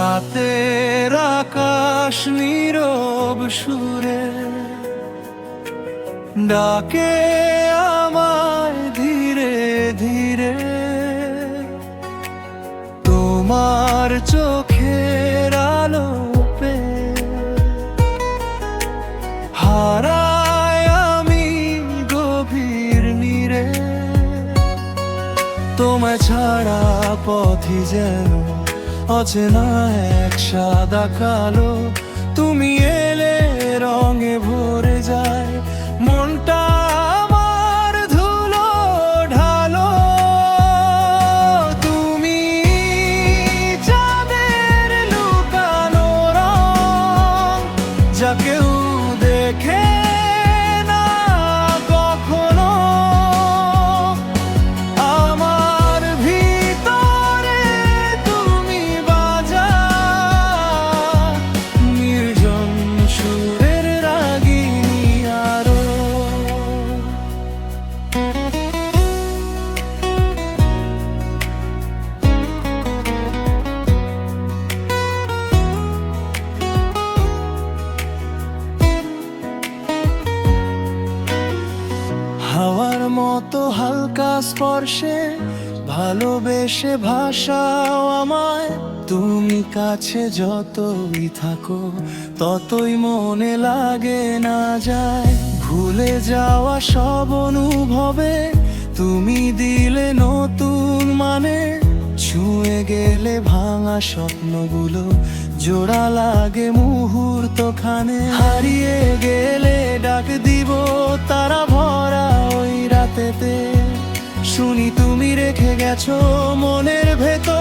বাতাস নীরব সুরে ডাকে আমায় ধীরে ধীরে। তোমার চোখের আলো পেয়ে হারায় আমি গভীর নীরে। তোমায় ছাড়া পথই যেন অচেনা এক সাদা কালো, তুমি এলে রঙে ভরে যায়। মনটা আমার ধুলো ঢালো। তুমি চাঁদের লুকানো রং যা কেউ মতো হালকা স্পর্শে ভালোবেসে ভাষাও আমায়। তুমি কাছে যতই থাকো, ততই মনে লাগে না যায়। ভুলে যাওয়া সব অনুভবে, তুমি দিলে নতুন মানে। ছুঁয়ে গেলে ভাঙা স্বপ্নগুলো, জোড়া লাগে মুহূর্তখানে। হারিয়ে গেলে ডাক দিব তারা রাতেতে শুনি তুমি রেখে গেছো মনের ভেতর।